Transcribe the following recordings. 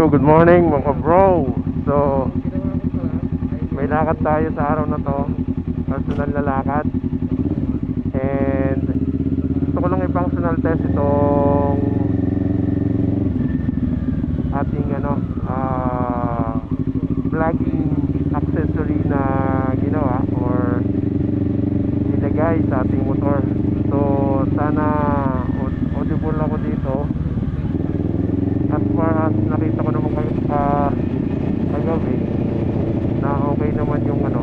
you? Good morning mga bro. So, may lakad tayo sa araw na to. Personal na lakad. And gusto ko lang i-functional test itong ating ano, ah vlogging accessory na ginawa or nilagay sa ating motor. So, sana aud- audible ako dito as far as nakita ko naman kayo sa kagabi na okay naman yung ano.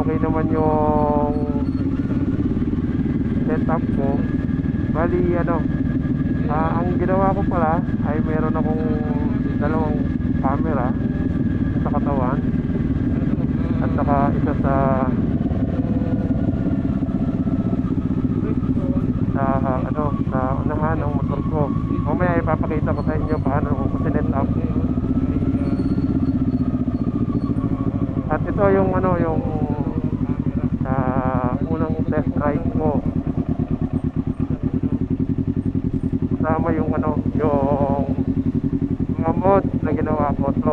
Okay naman yung setup ko bali ano ah, ang ginawa ko pala ay meron akong dalawang camera sa katawan at saka isa sa sa ano sa unahan ng ko. Mamaya ipapakita ko sa inyo paano ko sinet up. At ito yung ano yung sa unang test ride ko. Kasama yung ano yung mga mods na ginawa ko. So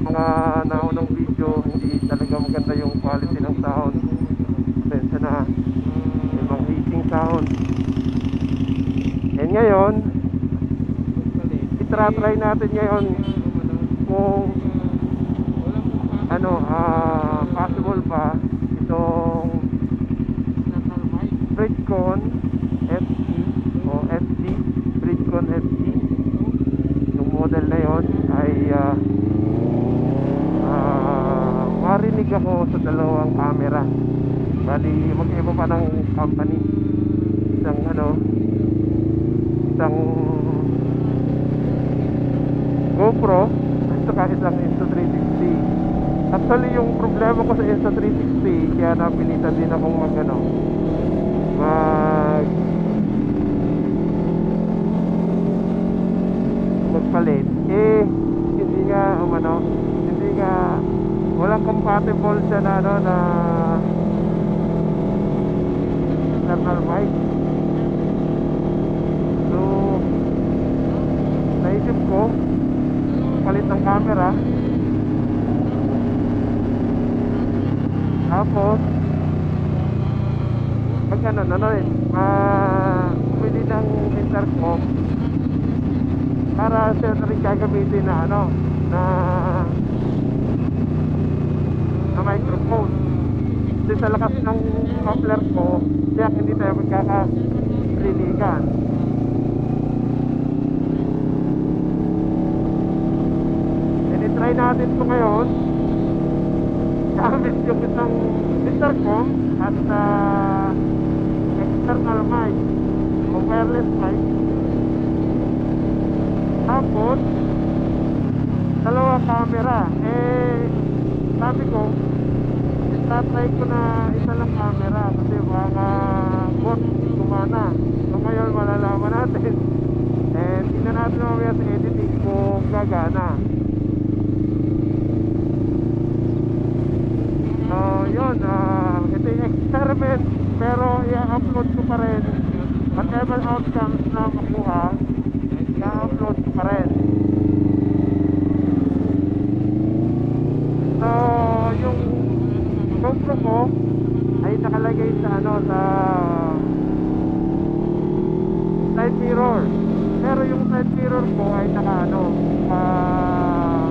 mga naunang video hindi talaga maganda yung quality ng sound. Pasensya na mga hissing sound. And ngayon, itra-try natin ngayon kung ano, ah, possible pa itong Bridgecon FG o FG Bridgecon FG yung model na yon ay ah, ah, marinig ako sa dalawang camera. Bali mag-iba pa ng company isang GoPro at saka isang Insta360 actually yung problema ko sa Insta360 kaya napilitan din akong mag ano mag magpalit eh hindi nga umano hindi nga walang compatible siya na ano na external mic so naisip ko. Palit ng camera. Tapos pag ano ano rin ah pwede ng intercom para siya na rin gagamitin na ano na na microphone. Kasi sa lakas ng muffler ko kaya hindi tayo magkakasiligan try natin ito ngayon. Gamit yung isang intercom at uh, external mic. O wireless mic. Tapos dalawa camera. Eh sabi ko itatry ko na isa lang camera kasi baka bot gumana. so ngayon malalaman natin and tingnan natin mamaya sa editing kung gagana so yun ah ito yung experiment pero i-upload ko pa rin whatever outcomes na makuha i-upload ko pa rin So, yung GoPro ko ay nakalagay sa ano sa side mirror. Pero yung side mirror ko ay naka ano, ah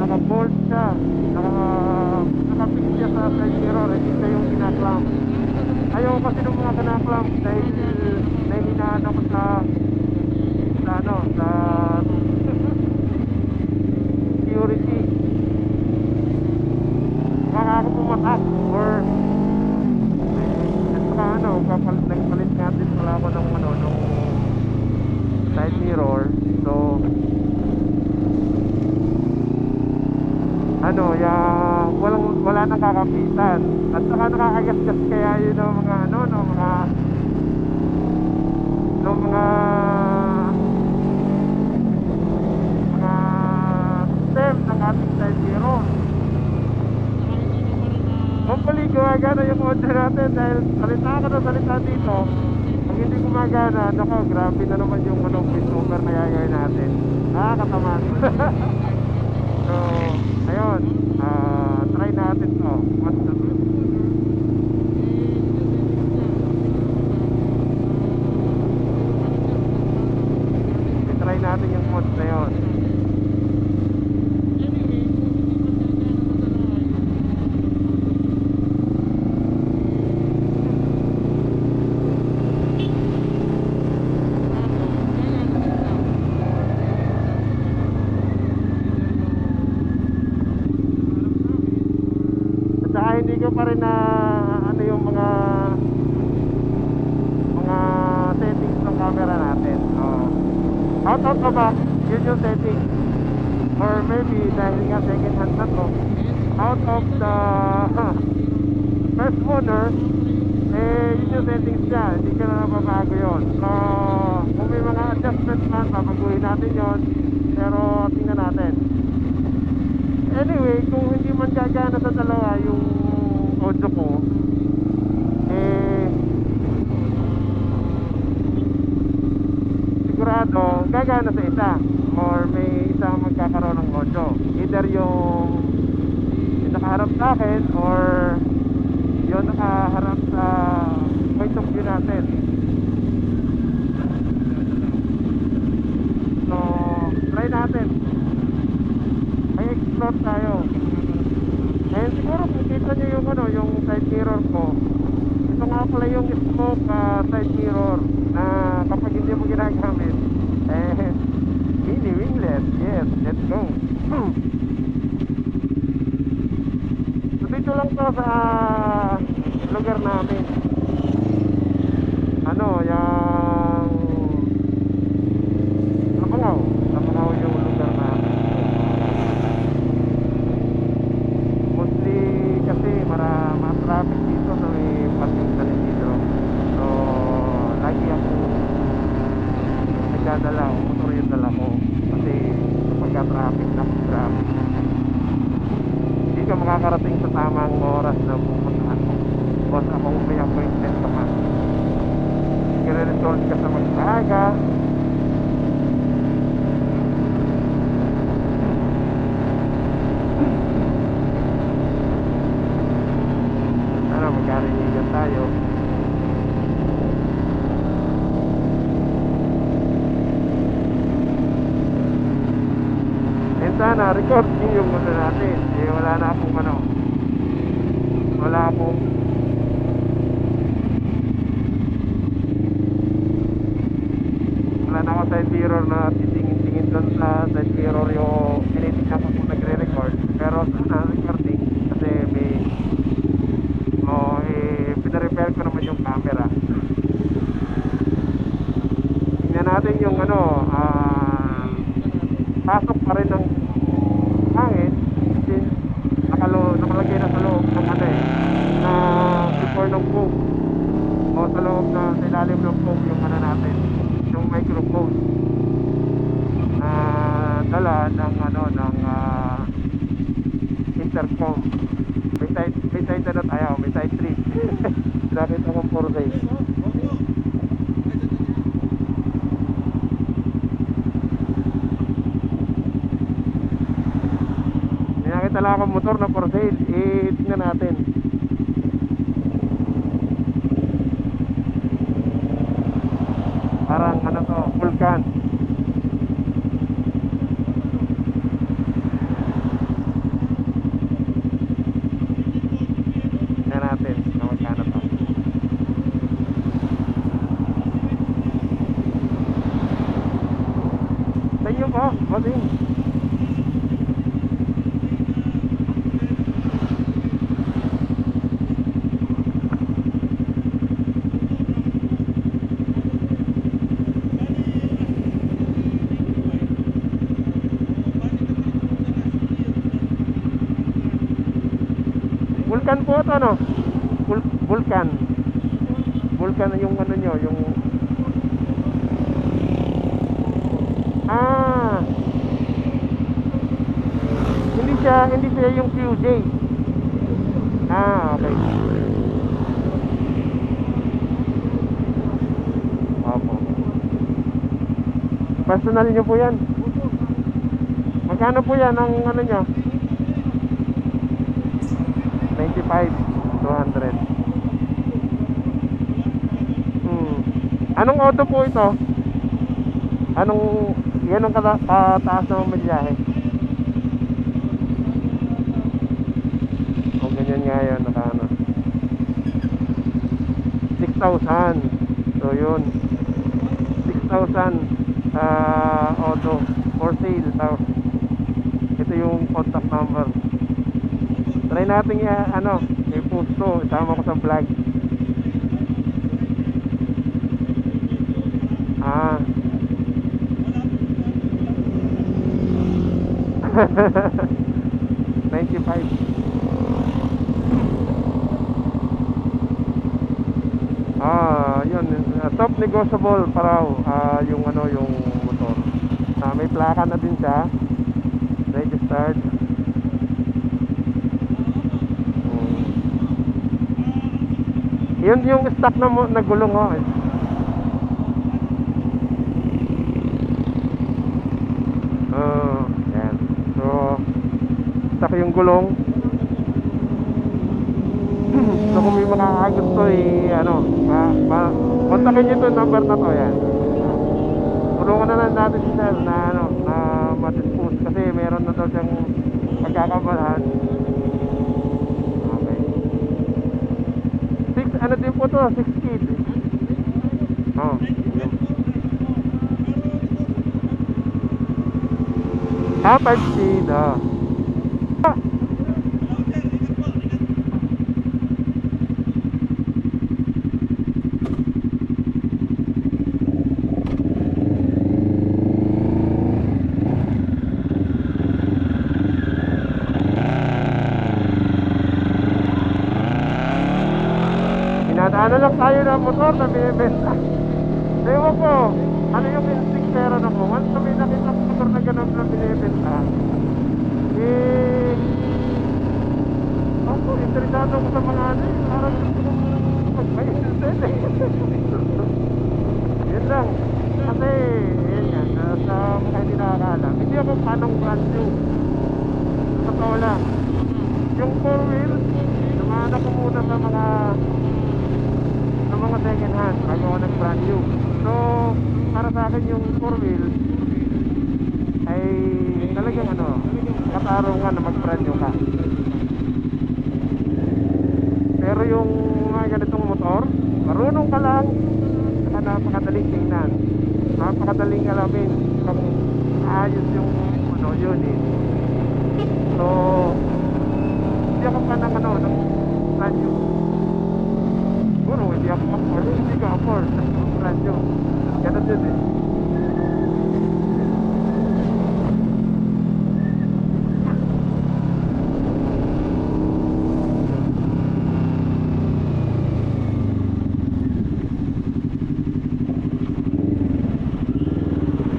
naka-bolt siya. Naka naka-fix siya sa side mirror, hindi siya yung kinaklamp. Ayaw kasi ng mga kinaklamp dahil nahihinaan ako sa sa ano, sa security baka ako pumatak or at saka ano kapalit nagpalit nga din pala ako ng ano nung side mirror so ano ya walang wala nang kakapitan at saka nakakagasgas kaya yun ng mga ano no mga no mga mga system ng ating side mirror Hopefully gumagana yung order natin dahil salita ka na salita dito. Pag hindi gumagana, nako, grabe na naman yung ano, voiceover na yayay natin. Nakakatamad. so, ayun. ah try natin to. What's the try natin yung mods na yun. At saka hindi ko pa rin na ano yung mga mga settings ng camera natin. Oh. Out of the box, yun yung setting. Or maybe dahil nga second hand na to, out of the first owner, eh yun yung settings niya. Hindi ka na nababago yun. So, kung may mga adjustments man, babaguhin natin yun. Pero tingnan natin. Anyway, kung hindi man gagana sa dalawa yung audio ko, eh, sigurado gagana sa isa or may isa magkakaroon ng audio. Either yung, yung nakaharap sa akin or yung nakaharap sa point of view natin. So, try natin may explore tayo. And siguro kung kita nyo yung ano, yung side mirror ko, ito nga pala yung smoke ah, side mirror na kapag hindi mo ginagamit, eh, mini winglet. Yes, let's go. so dito lang to sa lugar namin. Ano, yung Napangaw. Napangaw yung lugar namin. Mostly kasi mara mas traffic dito sa may parking sa dito. So, lagi ako nagdadala o motor yung dala ko. Kasi pagka traffic na traffic. Hindi ka makakarating sa tamang oras na pupuntahan mo. Because ako may appointment ka pa. Kire-resort ka sa mag-aga. Ano, magkarinigan tayo. And sana, recording yung muna natin. Eh, wala na akong ano. Wala akong wala na ako side mirror na titingin-tingin doon sa side mirror yung tinitignan ko kung nagre-record. Pero sana, recording. Kasi may Oh, eh, pinarepair ko naman yung camera. Tingnan natin yung ano, ah, pasok pa rin ng hangin since nakalo, nakalagay na sa loob ng ano eh, na before ng foam. O sa loob na, sa ilalim ng foam yung ano natin, yung microphone. Na dala ng ano, ng ah, intercom. May side, may side ano tayo, may side 3. Nakita kong 4 days. Nakita lang akong motor na for sale. Eh, tingnan natin. Parang ano to, vulkan. Tingnan natin kung magkano to. Po, bossing. Vulkan po ito, no? Vul- vulkan. Vulkan yung ano nyo, yung... hindi siya hindi siya yung QJ ah okay. Opo. Personal nyo po yan. Magkano po yan ang ano nyo 95 200 hmm. anong auto po ito? Anong yan ang kata kataas na mamilyahe 6,000. So yun. 6,000 ah auto for sale. Tapos, ito yung contact number. Try natin i ano, i-post to. Isama ko sa vlog. Ah. Ninety-five. Ah, yun. Uh, top negotiable pa raw ah, yung ano, yung motor. Ah, may plaka na din siya. Registered. Hmm. Yun yung stock na mo na gulong ho. eh. Ah, yan. So, stock yung gulong. So kung may mga gusto eh, ano, ma, ma, kontakin nyo to number na to yan. Tulungan na lang natin si sir na ano, na madispose kasi meron na daw siyang pagkakabalahan. Okay. Six, ano din po to, six speed. Oh. Ah, five ah. Ah, Dinadaanan lang tayo ng motor na binibenta. Ewan ko, ano yung instinct meron ako? Once na may nakita ng motor na ganun na binibenta, eh, ako, interesado ko sa mga ano eh, parang gusto kong magpa-instant eh. Yun lang. Kasi, yun yan, sa mga hindi nakakaalam, hindi ako panong brand new. Sa totoo lang. Yung four wheel, dumaan ako muna sa mga mga second hand bago ako nag brand new. So, para sa akin yung four wheel ay talagang ano, katarungan na mag brand new ka. Pero yung mga ganitong motor, marunong ka lang, saka napakadaling tingnan. Napakadaling alamin kung ayos yung ano yun eh. So, hindi ako pa ng ano, ng brand new. Siguro, hindi ako afford. Hindi ko afford. Ang brand new. Ganun din eh.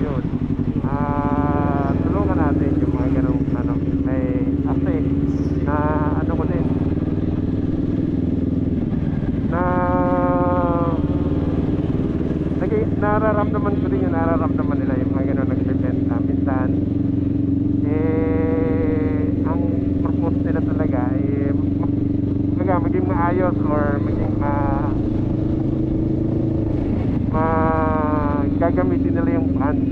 Yun. Ah, tulungan natin yung mga ganong ano, may kasi na ano ko din na nag nararamdaman ko din yung nararamdaman nila yung mga ganun nagbebenta minsan eh ang purpose nila talaga eh ma- kumbaga, maging maayos or maging ma ma gagamitin nila yung funds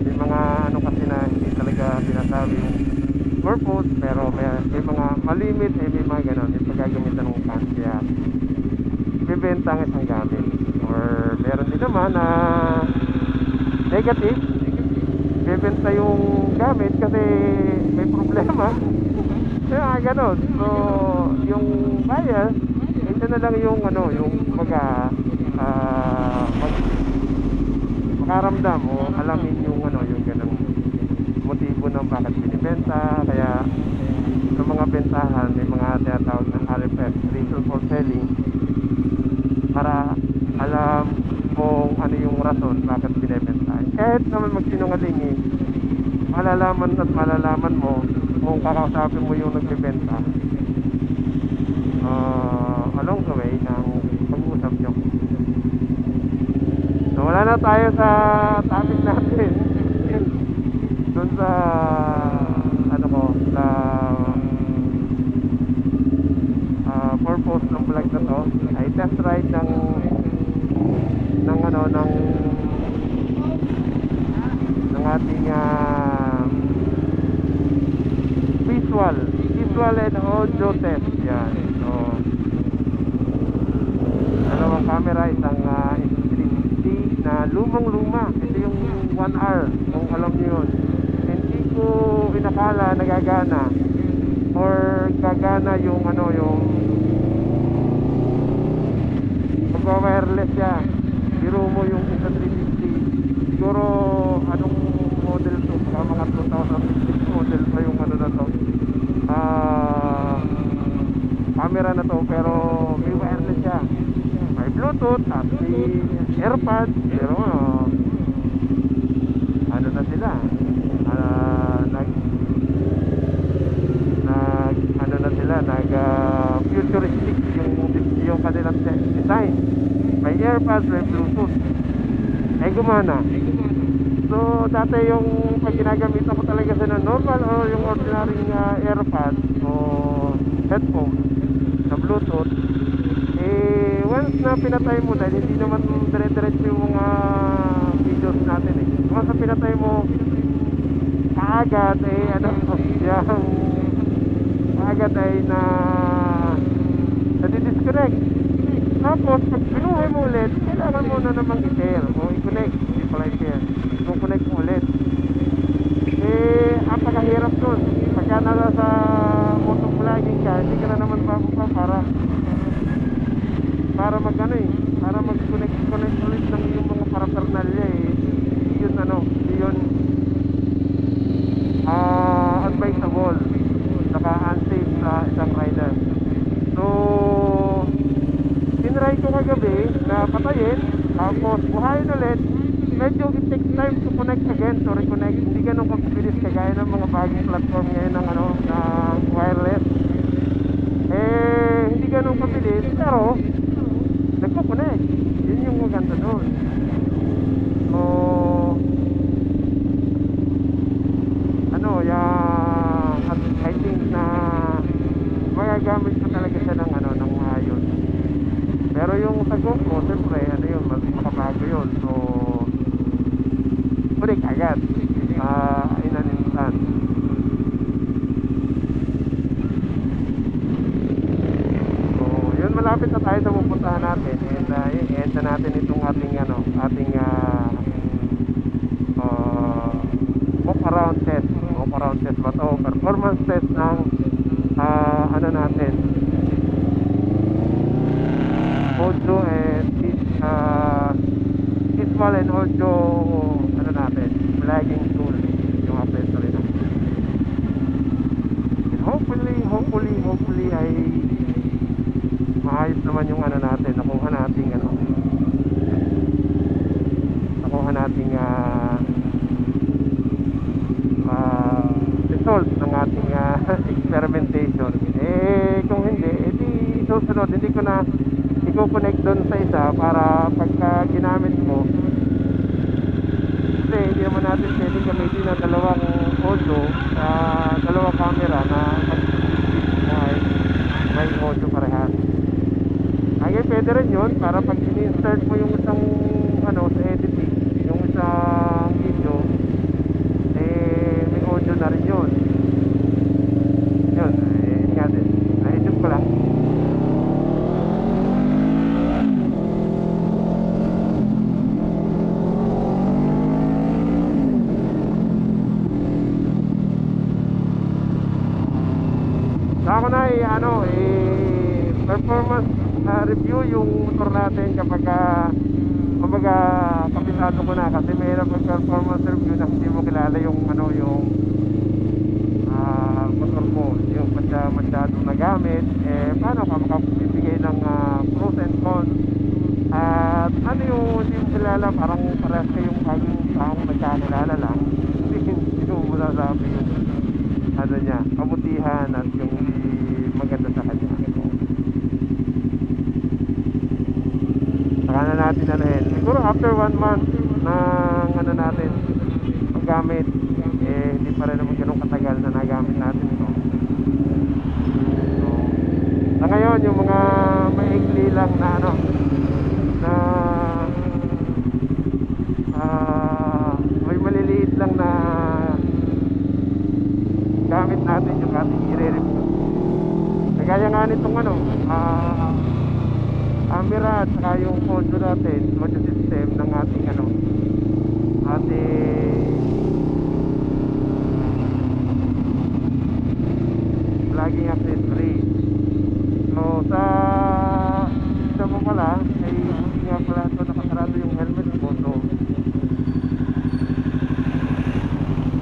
may mga ano kasi na hindi talaga sinasabi yung purpose pero may, may mga malimit eh may mga ganon yung paggagamitan ng funds kaya bibenta ang isang gamit or meron din naman na negative bibenta yung gamit kasi may problema ganon. So yung buyer ito na lang yung ano yung mga ah mag makaramdam o alamin yung ano yung ganang motibo ng bakit binibenta. Kaya sa mga bentahan may mga tinatawag na RFS reason for selling para alam kung ano yung rason bakit binibenta. Kahit naman magsinungaling eh malalaman at malalaman mo kung kakausapin mo yung nagbebenta uh, along the way ng pag-uusap nyo So wala na tayo sa topic natin. dun sa ano ko sa ah, purpose ng vlog na to ay test ride ng ano ng ng ating ah, visual visual and audio test yan. So dalawang camera isang uh, 360 na lumang luma ito yung 1R kung alam niyo yun. Hindi ko inakala nagagana. Or gagana yung ano yung magwa-wireless siya. Biro mo yung isa 350 siguro anong model to? Mga 2006 model pa yung ano na to ah camera na to pero may wireless siya. May bluetooth at may airpod pero ano ano na sila? Ah nag nag ano na sila? Nag ah, futuristic yung yung kanilang de- design. May airpods may bluetooth. Ay gumana. So dati yung pag ginagamit ako talaga sa normal o yung ordinary uh, airpods o headphone sa bluetooth eh once na pinatay mo dahil hindi naman dire-diretso yung mga videos natin eh. Once na pinatay mo kaagad eh ano yung kaagad ay na nadi-disconnect. Tapos pag pinuhay mo ulit kailangan mo na namang i-share o i-connect. Hindi pala i-share. Kung connect mo ulit eh ang pagkahirap nun. Pagka nasa sa motovlogging ka hindi ka na naman bababa para para mag ano eh para mag connect connect ulit ng yung mga paraphernalia eh. Yun ano yun. Ah advisable. Saka unsafe sa isang rider. So tinry ko kagabi na patayin tapos buhayin ulit medyo it takes time to connect again to reconnect. Hindi ganun kabilis kagaya ng mga bagong platform ngayon ng ano ng wireless. Eh hindi ganun kabilis pero nagko-connect yun yung maganda doon so ano yung at I think na magagamit ko talaga siya ng ano ng maayos pero yung sa GoPro siyempre ano yun mas makabago yun so break agad uh, in an instant so yun malapit na tayo sa pupuntahan natin and uh, i-end na natin itong ating ano ating uh, uh, walk around test walk around test ba to? Performance test ng ah, ano natin? Audio and uh, visual and audio ano natin? Vlogging tool yung accessory na and hopefully hopefully hopefully ay maayos naman yung ano natin nakuha nating ano? Nakuha nating ah ah, result ng ating ah, experimentation. Eh kung hindi edi susunod hindi ko na i-connect doon sa isa para pagka ginamit mo kasi hindi naman natin pwede gamitin na dalawang audio sa dalawang camera na may, may audio parehas. Ay pwede rin yun para pag in-insert mo yung isang ano sa editing yung isang video eh may audio na rin yun yun eh yun nga din naisip ko lang So ako na eh, ano, eh, performance ah, review yung motor natin kapag ah, kapitado ko na kasi mahirap mag performance review na hindi mo kilala yung ano yung ah, motor mo. Yung masyado, masyadong nagamit. Eh paano ka makapibigay ng ah, pros and cons? At ano yung hindi mo kilala? Parang parehas kayong bagong taong nagkakilala lang. Hindi hindi mo masasabi yung ano niya, kabutihan at yung maganda sa kanya. Saka na natin ano yun. Siguro after one month ng ano natin paggamit, eh matagal na nagamit natin ito. So, sa ngayon, yung mga maigli lang na ano, na ah, may maliliit lang na gamit natin yung ating i-review. Kagaya nga nitong ano, ah, camera at saka yung audio natin, audio system ng ating ano, ating vlogging accessory. So sa isa mo pala, ay hindi nga pala ito nakasarado yung helmet ko. So,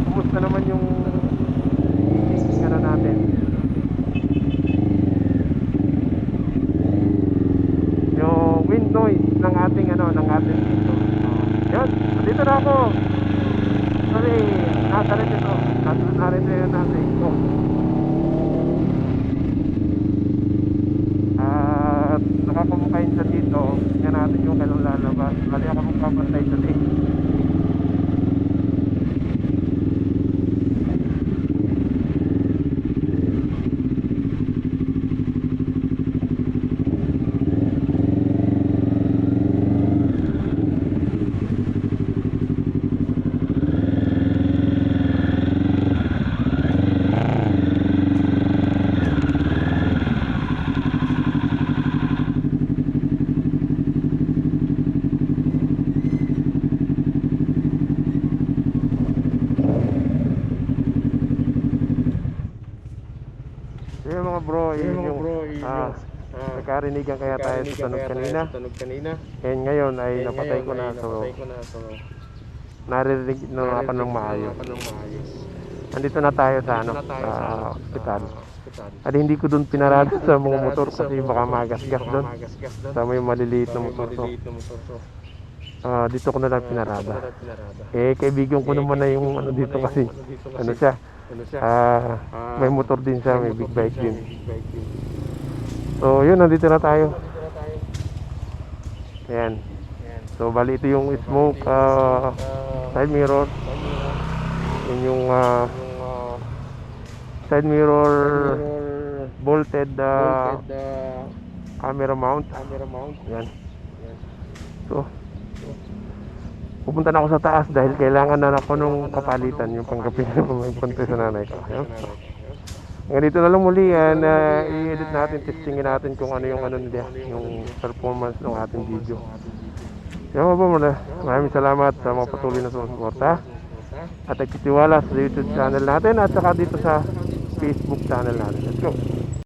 kumusta naman yung ano natin? Yung wind noise ng ating ano, ng ating dito. Yun, nandito na ako. Sorry, nasa rin ito. Nasa narito yun natin. Oh. At nakakumakain sa dito. Tingnan natin yung kailang lalabas. Bali ako magpapantay sa link. Yung mga bro, yun Yung mga yung, bro, yun ah, yung, ah, nagkarinigan kaya tayo sa tunog kanina. Tunog kanina. And ngayon ay Eh, napatay ngayon ko na. ay So, napatay ko na. So, naririnig na ako ng maayos. Maayos. Andito na tayo sa ano, Dito na tayo sa ano, ospital. sa ospital. At hindi ko doon pinarada sa mga motor sa kasi mga baka magasgas doon. Sa may maliliit na Sa motor. So. So, ah, dito ko na lang ah, pinarada. Eh, kaibigan ko Eh, naman na yung ano dito kasi. ano dito Ano kasi. siya? Ano siya? Ah, Ah, may motor din siya, may big bike din. So, yun, nandito na tayo. Ayan. Yan. So, bali ito yung smoke Ah, side mirror. Yun yung ah, side mirror bolted ah, camera mount. camera mount. Yan. Yan. So, pupunta na ako sa taas dahil kailangan na ako nung kapalitan yung panggapin na may punta sa nanay ko. Yan. Hanggang dito na lang muli yan, ah, i-edit natin, testingin natin kung ano yung ano nila, yung performance ng ating video. Yan mga muna. Maraming salamat sa mga patuloy na sumusuporta at nagtitiwala sa YouTube channel natin at saka dito sa Facebook channel natin. Let's go!